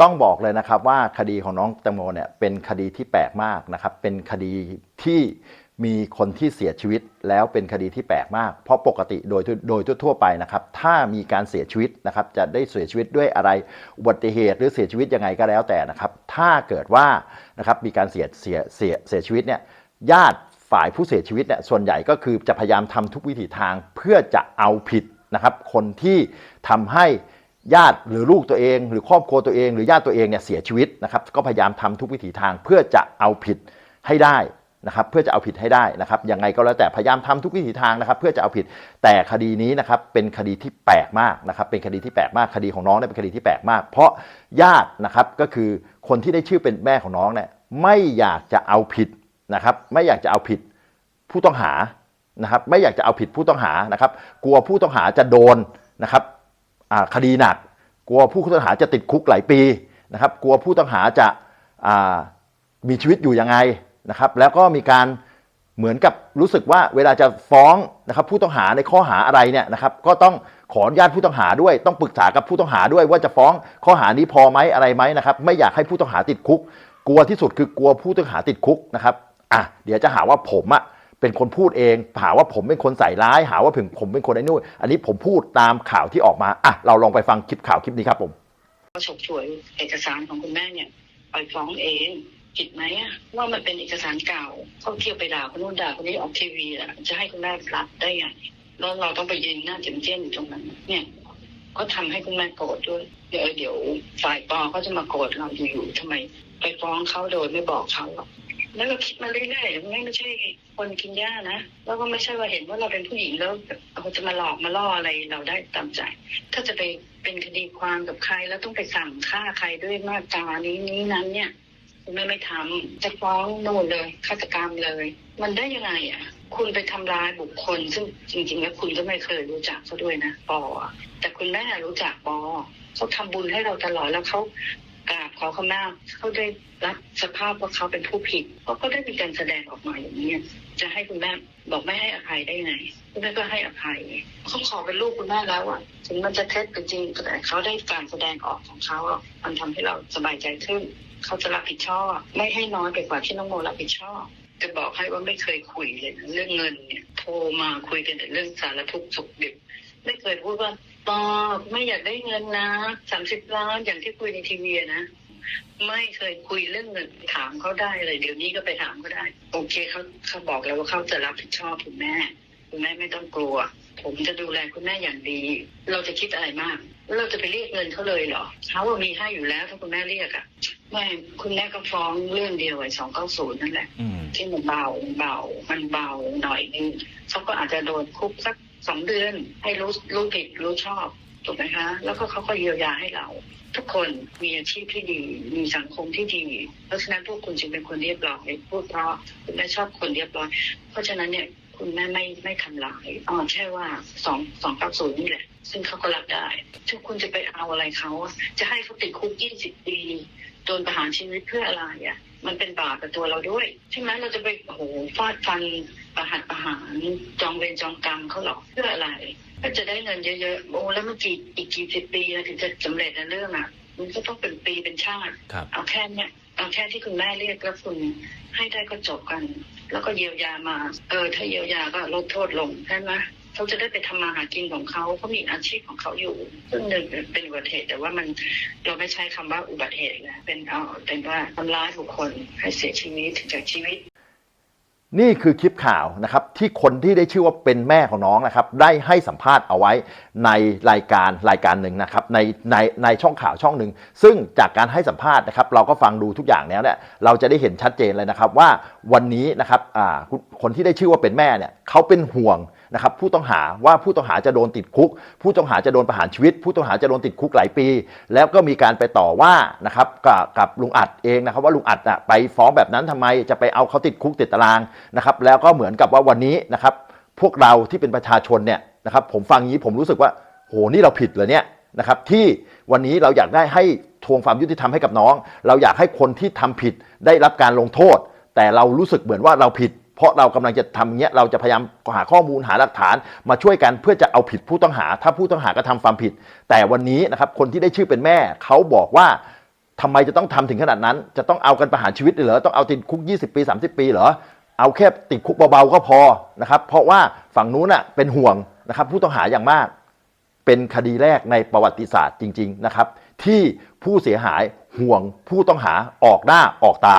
ต้องบอกเลยนะครับว่าคดีของน้องแตงโมเนี่ยเป็นคดีที่แปลกมากนะครับ เป็นคดีที่มีคนที่เสียชีวิตแล้วเป็นคดีที่แปลกมาก เพราะปกติโดยโดยทั่วไปนะครับ ถ้ามีการเสียชีวิตนะครับ จะได้เสียชีวิตด้วยอะไรอุบัติเหตุหรือเสียชีวิตยังไงก็แล้วแต่นะครับ ถ้าเกิดว่านะครับมีการเสียเสียเสียเสียชีวิตเนี่ยญาติฝ่ายผู้เสียชีวิตเนี่ยส่วนใหญ่ก็คือจะพยายามทำทุกวิถีทางเพื่อจะเอาผิดนะครับ คนที่ทำให้ ญาติหรือลูกตัวเอง หรือครอบครัวตัวเอง หรือญาติตัวเองเนี่ยเสียชีวิตนะครับก็พยายามทำทุกวิถีทางเพื่อจะเอาผิดให้ได้นะครับเพื่อจะเอาผิดให้ได้นะครับยังไงก็แล้วแต่พยายามทำทุกวิถีทางนะครับ เพื่อจะเอาผิดแต่คดีนี้นะครับเป็นคดีที่แปลกมากนะครับเป็นคดีที่แปลกมากคดีของน้องเนี่ยเป็นคดีที่แปลกมาก เพราะญาตินะครับก็คือคนที่ได้ชื่อเป็นแม่ของน้องเนี่ยไม่อยากจะเอาผิดนะครับไม่อยากจะเอาผิดผู้ต้องหานะครับไม่อยากจะเอาผิดผู้ต้องหานะครับ กลัวผู้ต้องหาจะโดนนะครับ คดีหนัก กลัวผู้ต้องหาจะติดคุกหลายปีนะครับ กลัวผู้ต้องหาจะามีชีวิตอยู่ยังไงนะครับ แล้วก็มีการเหมือนกับรู้สึกว่าเวลาจะฟ้องนะครับผู้ต้องหาในข้อหาอะไรเนี่ยนะครับก็ต้องขออนุญาตผู้ต้องหาด้วย ต้องปรึกษากับผู้ต้องหาด้วย ว่าจะฟ้องข้อหานี้พอไหมอะไรไหมนะครับไม่อยากให้ผู้ต้องหาติดคุก กลัวที่สุดคือกลัวผู้ต้องหาติดคุกนะครับอะเดี๋ยวจะหาว่าผมอะ เป็นคนพูดเอง หาว่าผมเป็นคนใส่ร้าย หาว่าผมผมเป็นคนไอ้นู่นอันนี้ผมพูดตามข่าวที่ออกมาอะเราลองไปฟังคลิปข่าวคลิปนี้ครับผมเขาฉกฉวยเอกสารของคุณแม่เนี่ยไปฟ้องเองผิดไหมอะว่ามันเป็นเอกสารเก่าเขาเที่ยวไปด่าคนนู้นด่าคนนี้ออกทีวีอะจะให้คุณแม่รับได้ไงแล้วเราต้องไปยืนหน้าเจียมเจ้นอยู่ตรงนั้น เนี่ยก็ทำให้คุณแม่โกรธด้วย เดี๋ยวเดี๋ยวฝ่ายปอเขาจะมาโกรธเราอยู่ๆทำไม ไปฟ้องเขาโดยไม่บอกเขาหรอ แล้วก็คิดมาเรื่อยๆไม่ไม่ใช่คนกินหญ้านะแล้วก็ไม่ใช่ว่าเห็นว่าเราเป็นผู้หญิงแล้วเขาจะมาหลอกมาล่ออะไรเราได้ตามใจ ถ้าจะไปเป็นคดีความกับใครแล้วต้องไปสั่งฆ่าใครด้วยมาตรานี้นี้นั้นเนี่ยคุณแม่ไม่ทำจะฟ้องโน่นเลยฆาตกรรมเลย มันได้ยังไงอะ คุณไปทำร้ายบุคคล ซึ่งจริง ๆ แล้วคุณก็ไม่เคยรู้จักเขาด้วยนะปอแต่คุณแม่รู้จักปอเขาทำบุญให้เราตลอดแล้วเขา กราบขอขมาเขาได้รับสภาพว่าเขาเป็นผู้ผิดเขาก็ได้มีการแสดงออกมาอย่างนี้จะให้คุณแม่บอกไม่ให้อภัยได้ไงคุณแม่ก็ให้อภัยเขาขอเป็นลูกคุณแม่แล้วอะถึงมันจะเท็จเป็นจริงแต่เขาได้การแสดงออกของเขาอะมันทำให้เราสบายใจขึ้นเขาจะรับผิดชอบ ไม่ให้น้อยไปกว่าที่น้องโมรับผิดชอบจะบอกให้ว่าไม่เคยคุยเลยเรื่องเงินเนี่ยโทรมาคุยกันแต่เรื่องสารทุกข์สุขดิบไม่เคยพูดว่าปอไม่อยากได้เงินนะสามสิบล้านอย่างที่คุยในทีวีนะ ไม่เคยคุยเรื่องเงินถามเขาได้เลย เดี๋ยวนี้ก็ไปถามเขาได้ โอเคเขาเขาบอกแล้วว่าเขาจะรับผิดชอบคุณแม่ คุณแม่ไม่ต้องกลัว ผมจะดูแลคุณแม่อย่างดี เราจะคิดอะไรมากแล้วเราจะไปเรียกเงินเขาเลยเหรอเขาว่ามีให้อยู่แล้วถ้าคุณแม่เรียกอะไม่คุณแม่ก็ฟ้องเรื่องเดียวไอ้สองเก้าศูนย์นั่นแหละอืมที่มันเบาเบา มันเบาหน่อยนึงเขาก็อาจจะโดนคุกสักสองเดือนให้รู้รู้ผิดรู้ชอบ ถูกไหมคะ แล้วก็เขาก็เยียวยาให้เรา ทุกคนมีอาชีพที่ดี มีสังคมที่ดี เพราะฉะนั้นพวกคุณจึงเป็นคนเรียบร้อยพูดเพราะคุณแม่ชอบคนเรียบร้อย เพราะฉะนั้นเนี่ยคุณแม่ไม่ไม่ทำลายอ๋อแค่ว่าสองสองเก้าศูนย์นี่แหละ ซึ่งเขาก็รับได้ทุกคุณจะไปเอาอะไรเขา จะให้เขาติดคุกยี่สิบปีโดนประหารชีวิตเพื่ออะไรอะ มันเป็นบาปกับตัวเราด้วย ใช่ไหมเราจะไปโอ้โหฟาดฟันประหัตประหารจองเวรจองกรรมเขาหรอกเพื่ออะไร ก็จะได้เงินเยอะๆโอ้แล้วมันกี่อีกกี่สิบปีนะถึงจะสำเร็จในเรื่องอะ มันก็ต้องเป็นปีเป็นชาติครับเอาแค่เนี้ยเอาแค่ที่คุณแม่เรียกแล้วคุณให้ได้ก็จบกัน แล้วก็เยียวยามา เออ ถ้าเยียวยาก็ลดโทษลงใช่ไหมเขาจะได้ไปทำมาหากินของเขาเขามีอาชีพของเขาอยู่ซึ่งหนึ่งเป็นอุบัติเหตุแต่ว่ามันเราไม่ใช้คำว่าอุบัติเหตุนะเป็นเอาเป็นว่าทำร้ายบุคคลให้เสียชีวิตจากชีวิต นี่คือคลิปข่าวนะครับที่คนที่ได้ชื่อว่าเป็นแม่ของน้องนะครับได้ให้สัมภาษณ์เอาไว้ในรายการรายการหนึ่งนะครับในในในช่องข่าวช่องหนึ่งซึ่งจากการให้สัมภาษณ์นะครับเราก็ฟังดูทุกอย่างแล้วเนี่ยเราจะได้เห็นชัดเจนเลยนะครับว่าวันนี้นะครับอ่าคนที่ได้ชื่อว่าเป็นแม่เนี่ยเขาเป็นห่วงนะครับผู้ต้องหาว่าผู้ต้องหาจะโดนติดคุก ผู้ต้องหาจะโดนประหารชีวิต ผู้ต้องหาจะโดนติดคุกหลายปี แล้วก็มีการไปต่อว่านะครับกับกับลุงอัดเองนะครับว่าลุงอัดน่ะไปฟ้องแบบนั้นทำไมจะไปเอาเขาติดคุกติดตารางนะครับแล้วก็เหมือนกับว่าวันนี้นะครับพวกเราที่เป็นประชาชนเนี่ยนะครับผมฟังอย่างนี้ผมรู้สึกว่าโหนี่เราผิดเหรอเนี่ยนะครับที่วันนี้เราอยากได้ให้ทวงความยุติธรรมให้กับน้อง เราอยากให้คนที่ทำผิดได้รับการลงโทษ แต่เรารู้สึกเหมือนว่าเราผิด เพราะเรากำลังจะทำเงี้ยเราจะพยายามหาข้อมูลหาหลักฐาน มาช่วยกันเพื่อจะเอาผิดผู้ต้องหา ถ้าผู้ต้องหากระทำความผิด แต่วันนี้นะครับคนที่ได้ชื่อเป็นแม่เขาบอกว่าทำไมจะต้องทำถึงขนาดนั้น จะต้องเอากันประหารชีวิตเหรอต้องเอาติดคุก 20 ปี 30 ปีเหรอเอาแค่ติดคุกเบาๆก็พอนะครับเพราะว่าฝั่งนู้นน่ะเป็นห่วงนะครับผู้ต้องหาอย่างมาก เป็นคดีแรกในประวัติศาสตร์จริง ๆนะครับ ที่ผู้เสียหายห่วงผู้ต้องหาออกหน้าออกตา